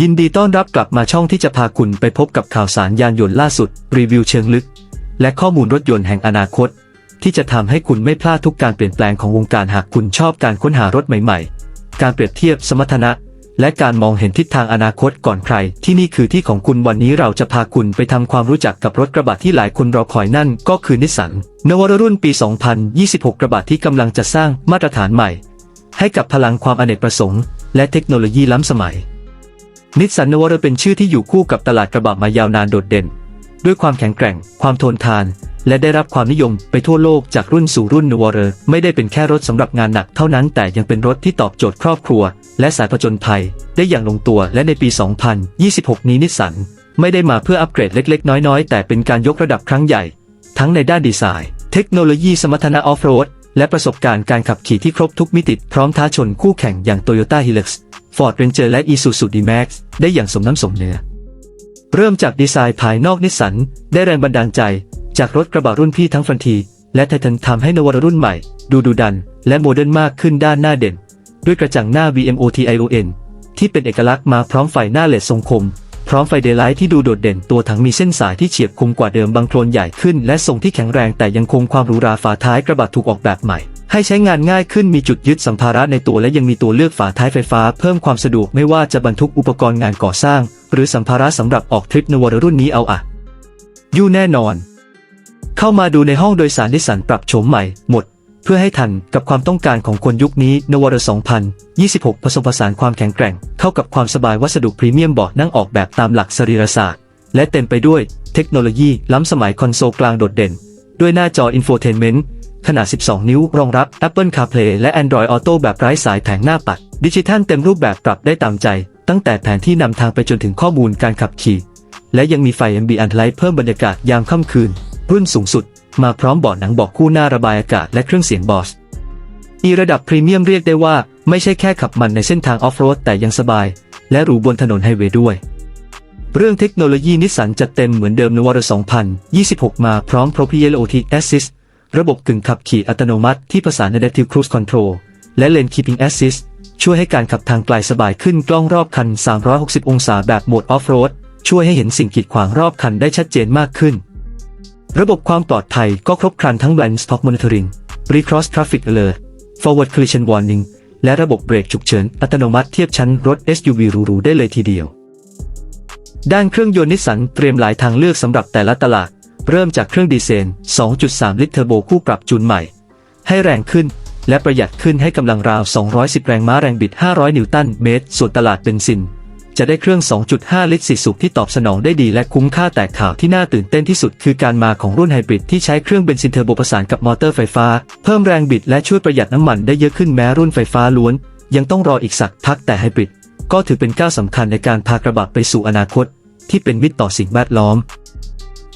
ยินดีต้อนรับกลับมาช่องที่จะพาคุณไปพบกับข่าวสารยานยนต์ล่าสุด รีวิวเชิงลึก และข้อมูลรถยนต์แห่งอนาคต ที่จะทำให้คุณไม่พลาดทุกการเปลี่ยนแปลงของวงการหากคุณชอบการค้นหารถใหม่ๆ การเปรียบเทียบสมรรถนะ และการมองเห็นทิศทางอนาคตก่อนใคร ที่นี่คือที่ของคุณวันนี้เราจะพาคุณไปทำความรู้จักกับรถกระบะที่หลายคนรอคอยนั่นก็คือนิสสันนวรรุ่นปี 2026 กระบะที่กำลังจะสร้างมาตรฐานใหม่ ให้กับพลังความอเนกประสงค์ และเทคโนโลยีล้ำสมัย นิสสันนวรเป็นชื่อที่อยู่คู่กับตลาดกระบะมายาวนานโดดเด่น ด้วยความแข็งแกร่ง ความทนทาน และได้รับความนิยมไปทั่วโลกจากรุ่นสู่รุ่นนวรไม่ได้เป็นแค่รถสำหรับงานหนักเท่านั้นแต่ยังเป็นรถที่ตอบโจทย์ครอบครัว และสายผจญภัย ได้อย่างลงตัวและในปี 2026 นี้นิสสันไม่ได้มาเพื่ออัปเกรดเล็ก ๆ น้อยๆ แต่เป็นการยกระดับครั้งใหญ่ ทั้งในด้านดีไซน์ เทคโนโลยีสมรรถนะออฟโรด และประสบการณ์การขับขี่ที่ครบทุกมิติพร้อมท้าชนคู่แข่งอย่าง Toyota Hilux Ford Ranger และ Isuzu D-Max ได้อย่างสมน้ำสมเนื้อ เริ่มจากดีไซน์ภายนอกนิสสันได้แรงบันดาลใจ จากรถกระบะรุ่นพี่ทั้งฟันที และไททันทำให้นวรรุ่นใหม่ ดูดุดัน และโมเดิร์นมากขึ้นด้านหน้าเด่น ด้วยกระจังหน้า VMOTION ที่เป็นเอกลักษณ์มาพร้อมไฟหน้าเลดทรงคม พร้อมไฟเดย์ไลท์ที่ดูโดดเด่นตัวถังมีเส้นสายที่เฉียบคมกว่าเดิมบางโครนใหญ่ขึ้น และทรงที่แข็งแรงแต่ยังคงความหรูหราฝาท้ายกระบะถูกออกแบบใหม่ ให้ใช้งานง่ายขึ้นมีจุดยึดสัมภาระในตัวและยังมีตัวเลือกฝาท้ายไฟฟ้า เพิ่มความสะดวกไม่ว่าจะบรรทุกอุปกรณ์งานก่อสร้าง หรือสัมภาระสำหรับออกทริปนวรรุ่นนี้เอาอะยู่แน่นอน เข้ามาดูในห้องโดยสารนิสันปรับโฉมใหม่หมด เพื่อให้ทันกับความต้องการของคนยุคนี้นวร2026 ผสมผสานความแข็งแกร่ง เข้ากับความสบายวัสดุพรีเมียมเบาะนั่งออกแบบตามหลักสรีรศาสตร์ และเต็มไปด้วยเทคโนโลยีล้ำสมัยคอนโซลกลางโดดเด่น ด้วยหน้าจออินโฟเทนเมนต์ขนาด 12 นิ้ว รองรับ Apple CarPlay และ Android Auto แบบไร้สายแผงหน้าปัด ดิจิทัลเต็มรูปแบบปรับได้ตามใจ ตั้งแต่แผนที่นำทางไปจนถึงข้อมูลการขับขี่ และยังมีไฟ Ambient Light เพิ่มบรรยากาศยามค่ำคืน รุ่นสูงสุด มาพร้อมเบาะหนังเบาะคู่หน้าระบายอากาศและเครื่องเสียงบอสอีระดับพรีเมียมเรียกได้ว่าไม่ใช่แค่ขับมันในเส้นทางออฟโรดแต่ยังสบาย และหรูบนถนนไฮเวย์ด้วย เรื่องเทคโนโลยีนิสสันจัดเต็มเหมือนเดิมในวร2026 มาพร้อม Proprietary Assist ระบบกึ่งขับขี่อัตโนมัติที่ผสาน Adaptive Cruise Control และ Lane Keeping Assist ช่วยให้การขับทางไกลสบายขึ้นกล้องรอบคัน 360 องศาแบบโหมดออฟโรดช่วยให้เห็นสิ่งกีดขวางรอบคันได้ชัดเจนมากขึ้น ระบบความปลอดภัยก็ครบครันทั้ง Blind Spot Monitoring Recross Traffic Alert Forward Collision Warning และระบบเบรกฉุกเฉินอัตโนมัติเทียบชั้นรถ SUV หรูๆได้เลยทีเดียว ด้านเครื่องยนต์นิสสันเตรียมหลายทางเลือกสำหรับแต่ละตลาด เริ่มจากเครื่องดีเซล 2.3 ลิตรเทอร์โบคู่ปรับจูนใหม่ ให้แรงขึ้น และประหยัดขึ้นให้กำลังราว 210 แรงม้าแรงบิด 500 นิวตันเมตร ส่วนตลาดเบนซิน จะได้เครื่อง 2.5 ลิตรสี่สูบที่ตอบสนองได้ดีและคุ้มค่าแต่ข่าวที่น่าตื่นเต้นที่สุดคือการมาของรุ่นไฮบริดที่ใช้เครื่องเบนซินเทอร์โบผสานกับมอเตอร์ไฟฟ้า เพิ่มแรงบิดและช่วยประหยัดน้ำมันได้เยอะขึ้นแม้รุ่นไฟฟ้าล้วน ยังต้องรออีกสักพักแต่ไฮบริดก็ถือเป็นก้าวสำคัญในการพากระบะไปสู่อนาคต ที่เป็นมิตรต่อสิ่งแวดล้อม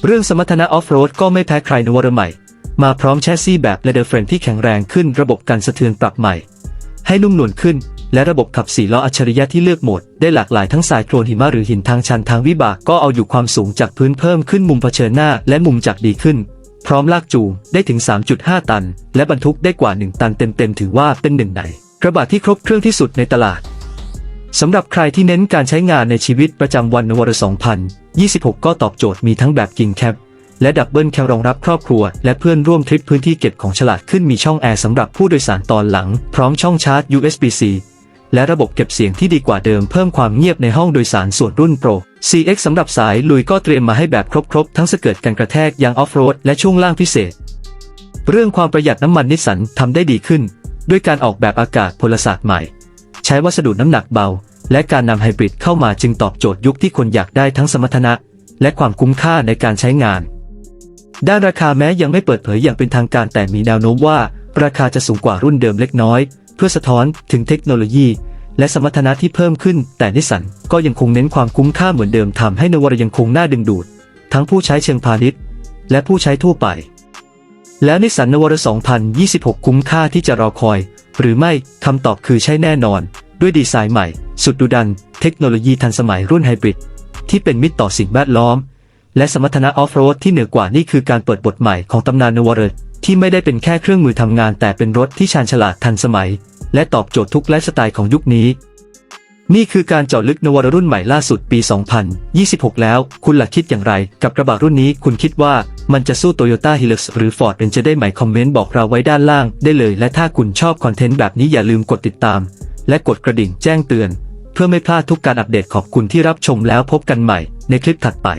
เรื่องสมรรถนะออฟโรดก็ไม่แพ้ใครนวรใหม่ มาพร้อมแชสซีแบบเลเดอร์เฟรนที่แข็งแรงขึ้นระบบการสะเทือนปรับใหม่ ให้นุ่มนวลขึ้น และระบบขับสี่ล้ออัจฉริยะที่เลือกโหมด ได้หลากหลายทั้งสายโคลนหิมะหรือหินทางชันทางวิบากก็เอาอยู่ความสูงจากพื้นเพิ่มขึ้นมุมเผชิญหน้าและมุมจากดีขึ้น พร้อมลากจูงได้ถึง 3.5 ตัน และบรรทุกได้กว่า 1 ตันเต็มๆถือว่าเป็นหนึ่งในกระบะที่ครบเครื่องที่สุดในตลาดสำหรับใครที่เน้นการใช้งานในชีวิตประจำวันนวร2026 ก็ตอบโจทย์มีทั้งแบบกิงแคปและดับเบิลแคลรองรับครอบครัว และเพื่อนร่วมทริปพื้นที่เก็บของฉลาดขึ้นมีช่องแอร์สำหรับผู้โดยสารตอนหลัง พร้อมช่องชาร์จ USB-C และระบบเก็บเสียงที่ดีกว่าเดิมเพิ่มความเงียบในห้องโดยสารส่วนรุ่น Pro CX สำหรับสายลุยก็เตรียมมาให้แบบครบๆ ทั้งสเกิดกันกระแทกยางออฟโรดและช่วงล่างพิเศษ เรื่องความประหยัดน้ำมันนิสสันทำได้ดีขึ้น ด้วยการออกแบบอากาศพลศาสตร์ใหม่ ใช้วัสดุน้ำหนักเบา และการนำไฮบริดเข้ามาจึงตอบโจทย์ยุคที่คนอยากได้ทั้งสมรรถนะ และความคุ้มค่าในการใช้งาน ด้านราคาแม้ยังไม่เปิดเผยอย่างเป็นทางการแต่มีแนวโน้มว่า ราคาจะสูงกว่ารุ่นเดิมเล็กน้อย เพื่อสะท้อนถึงเทคโนโลยี และสมรรถนะที่เพิ่มขึ้น แต่นิสสันก็ยังคงเน้นความคุ้มค่าเหมือนเดิมทำให้นวรยังคงน่าดึงดูด ทั้งผู้ใช้เชิงพาณิชย์ และผู้ใช้ทั่วไป แล้วนิสสันนวร 2026 คุ้มค่าที่จะรอคอย หรือไม่คำตอบคือใช่แน่นอน ด้วยดีไซน์ใหม่ สุดดุดัน เทคโนโลยีทันสมัยรุ่นไฮบริดที่เป็นมิตรต่อสิ่งแวดล้อม และสมรรถนะออฟโรดที่เหนือกว่านี่คือการเปิดบทใหม่ของตำนานนวร ที่ไม่ได้เป็นแค่เครื่องมือทำงาน แต่เป็นรถที่ชาญฉลาดทันสมัย และตอบโจทย์ทุกไลฟ์สไตล์ของยุคนี้ นี่คือการเจาะลึกนวรรุ่นใหม่ล่าสุดปี 2026 แล้ว คุณหลักคิดอย่างไร กับกระบะรุ่นนี้คุณคิดว่ามันจะสู้ Toyota Hilux หรือ Ford Ranger ได้ไหมคอมเมนต์บอกเราไว้ด้านล่างได้เลย และถ้าคุณชอบคอนเทนต์แบบนี้อย่าลืมกดติดตาม และกดกระดิ่งแจ้งเตือน เพื่อไม่พลาดทุกการอัปเดตขอบคุณที่รับชมแล้วพบกันใหม่ในคลิปถัดไป